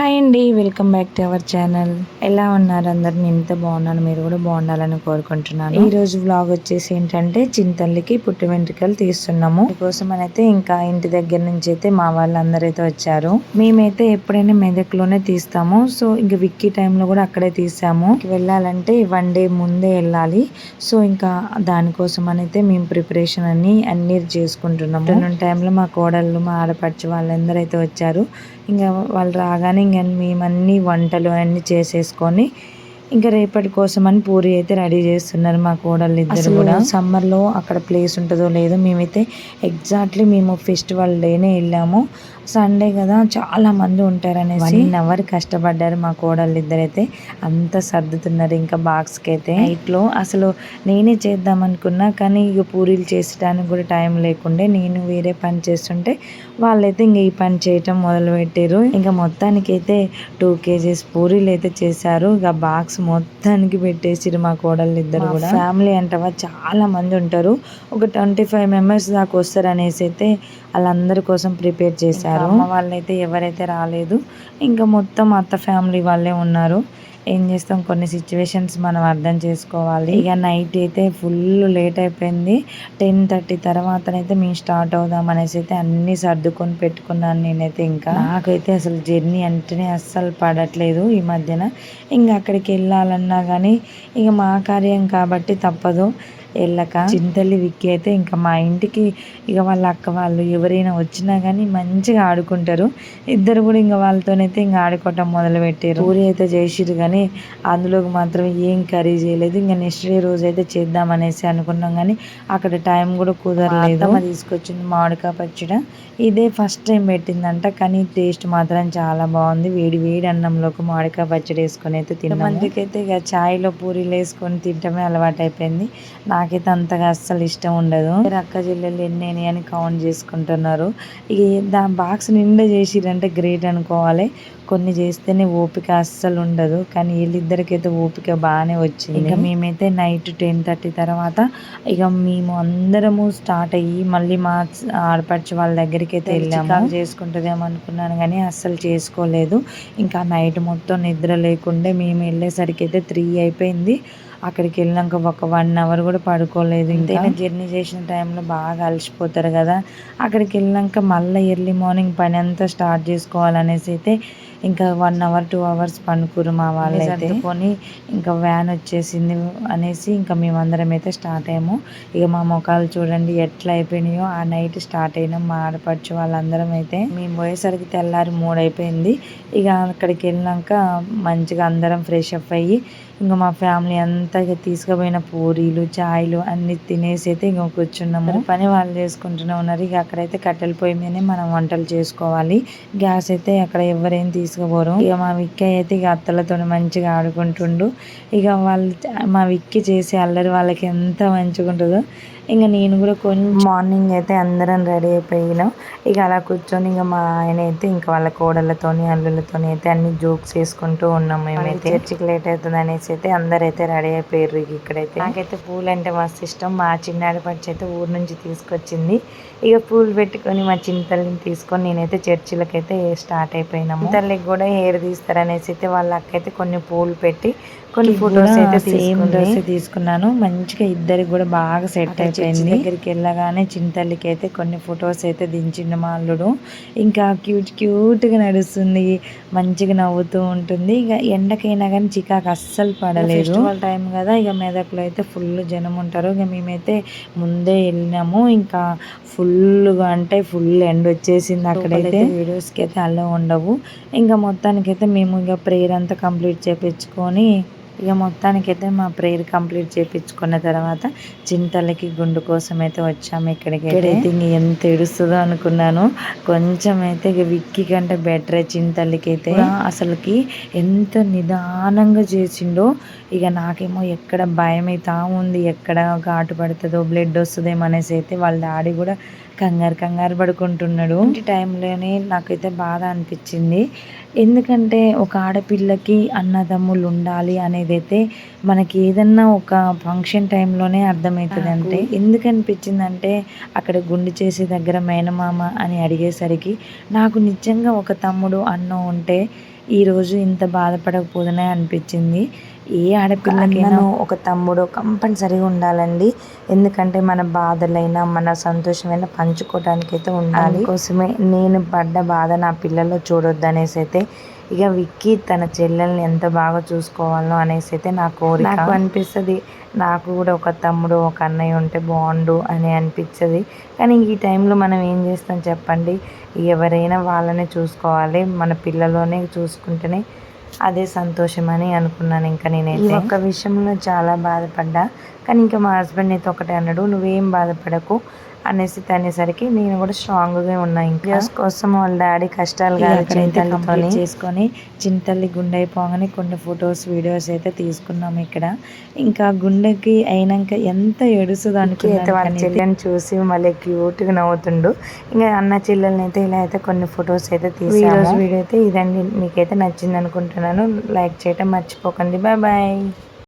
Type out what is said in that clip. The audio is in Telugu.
హాయ్ అండి welcome back to our channel. ఎలా ఉన్నారు అందరు? నేను బాగున్నాను మీరు కూడా బాగుండాలని కోరుకుంటున్నాను. ఈ రోజు వ్లాగ్ వచ్చేసి ఏంటంటే చింతల్లికి పుట్టి వెంట్రుకలు తీస్తున్నాము. కోసం అయితే ఇంకా ఇంటి దగ్గర నుంచి అయితే మా వాళ్ళందరూ అయితే వచ్చారు. మేమైతే ఎప్పుడైనా మెదక్లోనే తీస్తాము. సో ఇంక విక్కీ టైంలో కూడా అక్కడే తీసాము. వెళ్ళాలంటే వన్ డే ముందే వెళ్ళాలి. సో ఇంకా దానికోసం అయితే మేము ప్రిపరేషన్ అన్ని అన్ని చేసుకుంటున్నాము. టైంలో మా కోడళ్ళు మా ఆడపడిచి వాళ్ళందరూ అయితే వచ్చారు. ఇంకా వాళ్ళు రాగానే ఇంకా మేము అన్ని వంటలు అన్నీ చేసేసుకొని ఇంకా రేపటి కోసం అని పూరి అయితే రెడీ చేస్తున్నారు మా కోడళ్ళు ఇద్దరు కూడా. సమ్మర్లో అక్కడ ప్లేస్ ఉంటుందో లేదో మేమైతే ఎగ్జాక్ట్లీ మేము ఫెస్టివల్ డేనే వెళ్ళాము. సండే కదా చాలా మంది ఉంటారనేసి. వన్ అవర్ కష్టపడ్డారు మా కోడళ్ళు ఇద్దరైతే. అంత సర్దుతున్నారు ఇంకా బాక్స్కి అయితే నైట్లో అసలు నేనే చేద్దాం అనుకున్నా కానీ ఇక పూరీలు చేసడానికి కూడా టైం లేకుండే నేను వేరే పని చేస్తుంటే వాళ్ళైతే ఇంక ఈ పని చేయటం మొదలు పెట్టారు ఇంకా మొత్తానికి అయితే టూ కేజీస్ పూరీలు అయితే చేశారు. ఇక బాక్స్ మొత్తానికి పెట్టేసిరు మా కోడళ్ళు ఇద్దరు కూడా. ఫ్యామిలీ అంటవా చాలా మంది ఉంటారు. ఒక ట్వంటీ ఫైవ్ మెంబర్స్ దాకా వస్తారు అనేసి అయితే వాళ్ళందరి కోసం ప్రిపేర్ చేశారు. అమ్మ వాళ్ళైతే ఎవరైతే రాలేదు ఇంకా మొత్తం అత్త ఫ్యామిలీ వాళ్ళే ఉన్నారు. ఏం చేస్తాం? కొన్ని సిచ్యువేషన్స్ మనం అర్థం చేసుకోవాలి. ఇక నైట్ అయితే ఫుల్ లేట్ అయిపోయింది. టెన్ థర్టీ తర్వాతనైతే మేము స్టార్ట్ అవుదాం అనేసి అయితే అన్నీ సర్దుకొని పెట్టుకున్నాను నేనైతే ఇంకా. నాకైతే అసలు జర్నీ అంటేనే అస్సలు పడట్లేదు ఈ మధ్యన. ఇంకా అక్కడికి వెళ్ళాలన్నా కానీ ఇక మా కార్యం కాబట్టి తప్పదు. వెళ్ళక చింతల్లి విక్కి అయితే ఇంకా మా ఇంటికి ఇక వాళ్ళ అక్క వాళ్ళు ఎవరైనా వచ్చినా కానీ మంచిగా ఆడుకుంటారు. ఇద్దరు కూడా ఇంకా వాళ్ళతోనైతే ఇంకా ఆడుకోవటం మొదలు పెట్టారు పూరి అయితే చేసిరు కానీ అందులోకి మాత్రం ఏం కర్రీ చేయలేదు. ఇంకా నెక్స్ట్ డే రోజు అయితే చేద్దాం అనేసి అనుకున్నాం కానీ అక్కడ టైం కూడా కుదరలేదు. తీసుకొచ్చింది మామిడికాయ పచ్చడి. ఇదే ఫస్ట్ టైం పెట్టిందంట కానీ టేస్ట్ మాత్రం చాలా బాగుంది. వేడి వేడి అన్నంలోకి మామిడికాయ పచ్చడి వేసుకొని అయితే తిన్నాం మందికైతే ఇక ఛాయ్లో పూరీలు వేసుకొని తింటమే అలవాటు అయిపోయింది నాకైతే అంతగా అస్సలు ఇష్టం ఉండదు. అక్క చెల్లెలు ఎన్ని అని కౌంట్ చేసుకుంటున్నారు. ఇక దా బాక్స్ నిండా చేసిరంటే గ్రేట్ అనుకోవాలి. కొన్ని చేస్తేనే ఓపిక అస్సలు ఉండదు. కానీ వీళ్ళిద్దరికైతే ఓపిక బాగానే వచ్చింది. ఇంకా మేమైతే నైట్ టెన్ థర్టీ తర్వాత ఇక మేము అందరము స్టార్ట్ అయ్యి మళ్ళీ మా ఆడపడిచి వాళ్ళ దగ్గరికి అయితే వెళ్ళాము. చేసుకుంటుందేమో అనుకున్నాను కానీ అస్సలు చేసుకోలేదు. ఇంకా నైట్ మొత్తం నిద్ర లేకుండే మేము వెళ్ళేసరికి అయితే త్రీ అయిపోయింది. అక్కడికి వెళ్ళినాక ఒక వన్ అవర్ కూడా పడుకోలేదు. ఇంతైనా జర్నీ చేసిన టైంలో బాగా అలసిపోతారు కదా. అక్కడికి వెళ్ళినాక మళ్ళీ ఎర్లీ మార్నింగ్ పని అంతా స్టార్ట్ చేసుకోవాలనేసి అయితే ఇంకా వన్ అవర్ టూ అవర్స్ పనుకురు మా వాళ్ళు సర్దుకొని ఇంకా వ్యాన్ వచ్చేసింది అనేసి ఇంకా మేమందరం అయితే స్టార్ట్ అయ్యాము. ఇక మా ముఖాలు చూడండి ఎట్లా అయిపోయినాయో ఆ నైట్ స్టార్ట్ అయినాం మా ఆడపడుచు వాళ్ళందరం అయితే మేము పోయేసరికి తెల్లారి మూడు అయిపోయింది. ఇక అక్కడికి వెళ్ళినాక మంచిగా అందరం ఫ్రెష్ అప్ అయ్యి ఇంకా మా ఫ్యామిలీ అంతా ఇక తీసుకుపోయిన పూరీలు చాయ్లు అన్ని తినేసి అయితే ఇంక కూర్చున్నాము. పని వాళ్ళు చేసుకుంటూనే ఉన్నారు. ఇక అక్కడైతే కట్టెల పొయ్యి మీదనే మనం వంటలు చేసుకోవాలి. గ్యాస్ అయితే అక్కడ ఎవరేం తీసుకుపోరు ఇక మా విక్కి అయితే ఇక అత్తలతో మంచిగా ఆడుకుంటుండు. ఇక వాళ్ళు మా విక్కి చేసే అల్లరి వాళ్ళకి ఎంత మంచిగా ఉంటుందో ఇంకా నేను కూడా కొంచెం మార్నింగ్ అయితే అందరం రెడీ అయిపోయినాం. ఇక అలా కూర్చొని ఇంకా మా ఆయన అయితే ఇంకా వాళ్ళ కోడళ్ళతోని అల్లులతోని అయితే అన్ని జోక్స్ వేసుకుంటూ ఉన్నాం మేమైతే. చర్చికి లేట్ అవుతుంది అనేసి అయితే అందరైతే రెడీ అయిపోయారు ఇక్కడైతే. నాకైతే పూలు అంటే మస్తు ఇష్టం. మా చిన్నాడి పచ్చి అయితే ఊరు నుంచి తీసుకొచ్చింది. ఇక పూలు పెట్టుకొని మా చిన్న తల్లిని తీసుకొని నేనైతే చర్చిలకైతే స్టార్ట్ అయిపోయినాము. తల్లికి కూడా హెయిర్ తీస్తారనేసి అయితే వాళ్ళ అక్కైతే కొన్ని పూలు పెట్టి కొన్ని ఫొటోస్ అయితే సేమ్ డ్రెస్ తీసుకున్నాను. మంచిగా ఇద్దరికి కూడా బాగా సెట్ అయిపోయింది. దగ్గరికి వెళ్ళగానే చింతల్లికి అయితే కొన్ని ఫొటోస్ అయితే దించిండు మా అల్లుడు. ఇంకా క్యూట్ క్యూట్గా నడుస్తుంది మంచిగా నవ్వుతూ ఉంటుంది. ఇక ఎండకైనా కానీ చికాకు అస్సలు పడలేదు. టైం కదా ఇక మెదక్లో అయితే ఫుల్ జనం ఉంటారు. ఇక మేమైతే ముందే వెళ్ళినాము. ఇంకా ఫుల్గా అంటే ఫుల్ ఎండ్ వచ్చేసింది అక్కడైతే. వీడియోస్కి అయితే అలా ఉండవు. ఇంకా మొత్తానికైతే మేము ఇక ప్రేయర్ అంతా కంప్లీట్ చేపించుకొని ఇక మొత్తానికైతే మా ప్రేయర్ కంప్లీట్ చేయించుకున్న తర్వాత చింతలకి గుండు కోసం అయితే వచ్చాము ఇక్కడికి ఇక్కడైతే ఇంక ఎంత ఏడుస్తుందో అనుకున్నాను. కొంచెం అయితే ఇక విక్కి కంటే బెటర్ చింతలకి అయితే అసలుకి ఎంత నిదానంగా చేసిండో. ఇక నాకేమో ఎక్కడ భయం అవుతా ఉంది ఎక్కడ ఘాటు పడుతుందో బ్లడ్ వస్తుందేమో అనేసి అయితే వాళ్ళ డాడీ కూడా కంగారు కంగారు పడుకుంటున్నాడు. ఇంటి టైంలోనే నాకైతే బాధ అనిపించింది. ఎందుకంటే ఒక ఆడపిల్లకి అన్నదమ్ములు ఉండాలి అనేది అయితే మనకి ఏదన్నా ఒక ఫంక్షన్ టైంలోనే అర్థమవుతుంది అంటే ఎందుకు అనిపించింది అంటే అక్కడ గుండు చేసే దగ్గర మేనమామ అని అడిగేసరికి నాకు నిజంగా ఒక తమ్ముడు అన్న ఉంటే ఈరోజు ఇంత బాధపడకపోదనే అనిపించింది. ఏ ఆడపిల్లకైనా ఒక తమ్ముడు కంపల్సరీగా ఉండాలండి. ఎందుకంటే మన బాధలైనా మన సంతోషమైనా పంచుకోవడానికి అయితే ఉండాలి. కోసమే నేను పడ్డ బాధ నా పిల్లల్లో చూడొద్దు అనేసి అయితే ఇక విక్కీ తన చెల్లెల్ని ఎంత బాగా చూసుకోవాలో అనేసి అయితే నా కోరిక. నాకు అనిపిస్తుంది. నాకు కూడా ఒక తమ్ముడు ఒక అన్నయ్య ఉంటే బాగుండు అని అనిపించదు కానీ ఈ టైంలో మనం ఏం చేస్తాం చెప్పండి? ఎవరైనా వాళ్ళనే చూసుకోవాలి. మన పిల్లలోనే చూసుకుంటేనే అదే సంతోషం అని అనుకున్నాను ఇంకా నేనైతే. ఒక్క విషయంలో చాలా బాధపడ్డా. కానీ ఇంకా మా హస్బెండ్ అయితే ఒకటే అన్నాడు నువ్వేం బాధపడకు. అనేసి అనేసరికి నేను కూడా స్ట్రాంగ్గా ఉన్నా ఇంకా. కోసం వాళ్ళ డాడీ కష్టాలు కాదు చేసుకొని చింతల్లి గుండె అయిపోగానే కొన్ని ఫొటోస్ వీడియోస్ అయితే తీసుకున్నాము ఇక్కడ. ఇంకా గుండెకి అయినాక ఎంత ఏడుస్తుంది అనుకుంటే వాళ్ళ చెల్లెని చూసి మళ్ళీ క్యూట్గా నవ్వుతుండు. ఇంకా అన్న చెల్లెల్ని అయితే ఇలా అయితే కొన్ని ఫొటోస్ అయితే తీసి వీడియో అయితే ఇదండి. మీకైతే నచ్చింది అనుకుంటున్నాను లైక్ చేయటం మర్చిపోకండి. Bye bye.